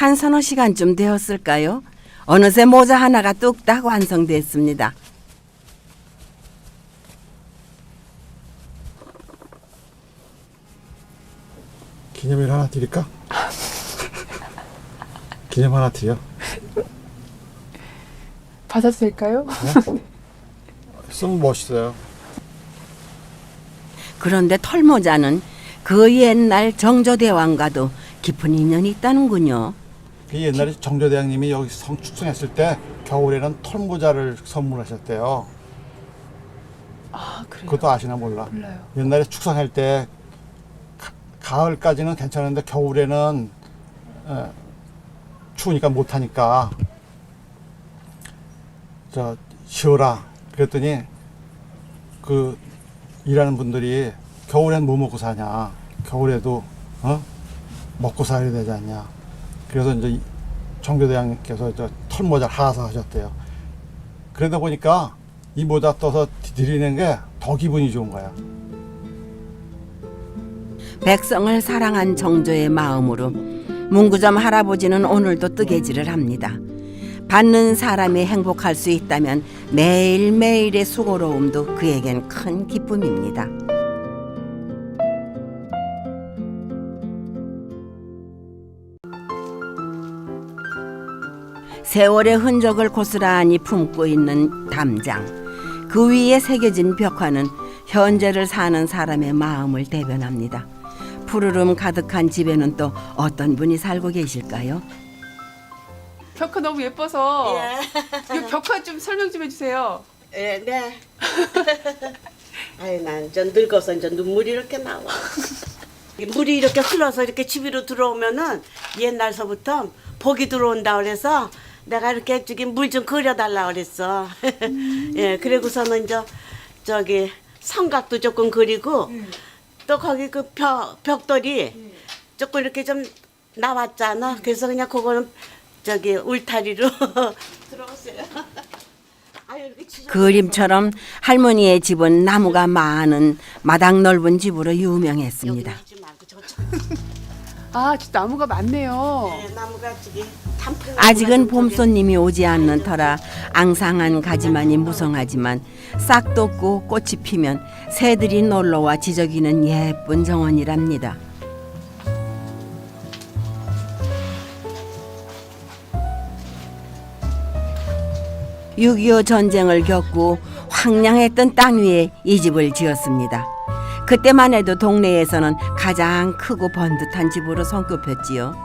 한 서너 시간쯤 되었을까요? 어느새 모자 하나가 뚝딱 완성됐습니다. 기념일 하나 드릴까? 기념 하나 드려. 받아도 될까요? 쓰면 멋있어요. 그런데 털모자는 그 옛날 정조대왕과도 깊은 인연이 있다는군요. 그 옛날에 정조대왕님이 여기 성 축성했을 때 겨울에는 털모자를 선물하셨대요. 아 그래요? 그것도 아시나 몰라. 몰라요. 옛날에 축성할 때 가, 가을까지는 괜찮은데 겨울에는 에, 추우니까 못하니까 저 쉬어라 그랬더니 그 일하는 분들이 겨울엔 뭐 먹고 사냐 겨울에도 어 먹고 살아야 되지 않냐 그래서 이제 이 정교대왕님께서 저 털모자를 하사 하셨대요 그러다 보니까 이 모자 떠서 드리는 게 더 기분이 좋은 거야 백성을 사랑한 정조의 마음으로 문구점 할아버지는 오늘도 뜨개질을 합니다. 받는 사람이 행복할 수 있다면 매일매일의 수고로움도 그에겐 큰 기쁨입니다. 세월의 흔적을 고스란히 품고 있는 담장. 그 위에 새겨진 벽화는 현재를 사는 사람의 마음을 대변합니다. 푸르름 가득한 집에는 또 어떤 분이 살고 계실까요? 벽화 너무 예뻐서 예. 이 벽화 좀 설명 좀 해주세요. 예, 네. 아이, 난저 늙어서 이제 눈물이 이렇게 나와. 물이 이렇게 흘러서 이렇게 집으로 들어오면은 옛날서부터 복이 들어온다 그래서 내가 이렇게 저기 물좀 그려달라 그랬어. 예, 그리고서는 이제 저기 성각도 조금 그리고 또 거기 그 벽, 벽돌이 조금 이렇게 좀 나왔잖아. 그래서 그냥 그거는 저기 울타리로 들어갔어요. 아유, 이렇게 지저분해서. 그림처럼 할머니의 집은 나무가 많은 마당 넓은 집으로 유명했습니다. 여기 하지 말고 저쪽. 아, 진짜 나무가 많네요. 네, 나무가 저기 단풍 아직은 봄 손님이 오지 않는 터라 앙상한 가지만이 무성하지만 싹 돋고 꽃이 피면 새들이 놀러와 지저귀는 예쁜 정원이랍니다. 6.25 전쟁을 겪고 황량했던 땅 위에 이 집을 지었습니다. 그때만 해도 동네에서는 가장 크고 번듯한 집으로 손꼽혔지요.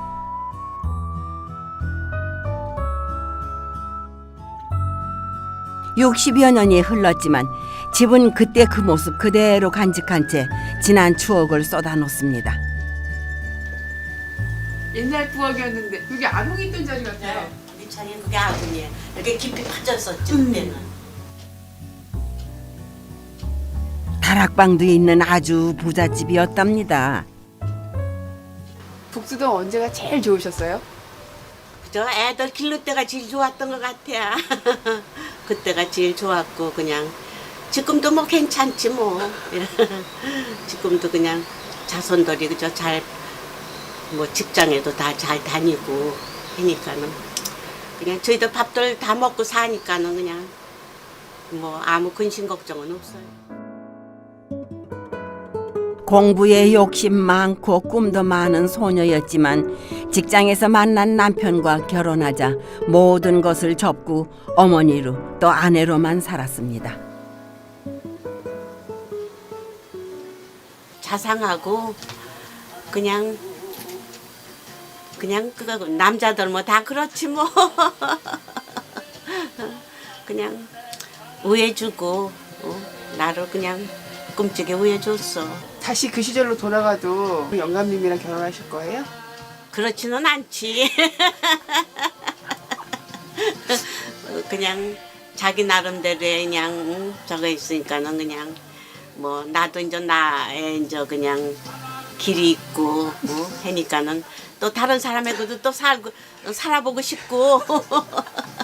육십 여 년이 흘렀지만 집은 그때 그 모습 그대로 간직한 채 지난 추억을 쏟아놓습니다. 옛날 부엌이었는데 여기 아궁이 있던 자리 같아요. 네, 우리 그게 아궁이에요. 이렇게 깊이 파졌었지 그때는. 다락방도 있는 아주 부잣집이었답니다. 북수동 언제가 제일 좋으셨어요? 저 애들 길를 때가 제일 좋았던 것 같아. 그때가 제일 좋았고 그냥 지금도 뭐 괜찮지 뭐. 지금도 그냥 자손들이 그저 잘 뭐 직장에도 다 잘 다니고 하니까는 그냥 저희들 밥들 다 먹고 사니까는 그냥 뭐 아무 근심 걱정은 없어요. 공부에 욕심 많고 꿈도 많은 소녀였지만 직장에서 만난 남편과 결혼하자 모든 것을 접고 어머니로 또 아내로만 살았습니다. 자상하고 그냥 그냥 그 남자들 뭐 다 그렇지 뭐 그냥 우애 주고 어, 나를 그냥 꿈쩍에 우애줬어. 다시 그 시절로 돌아가도 영감님이랑 결혼하실 거예요? 그렇지는 않지. 어, 그냥 자기 나름대로의 그냥 응, 저거 있으니까는 그냥 뭐 나도 이제 나의 이제 그냥 길이 있고 뭐 하니까는 또 다른 사람에게도 또 살고 살아보고 싶고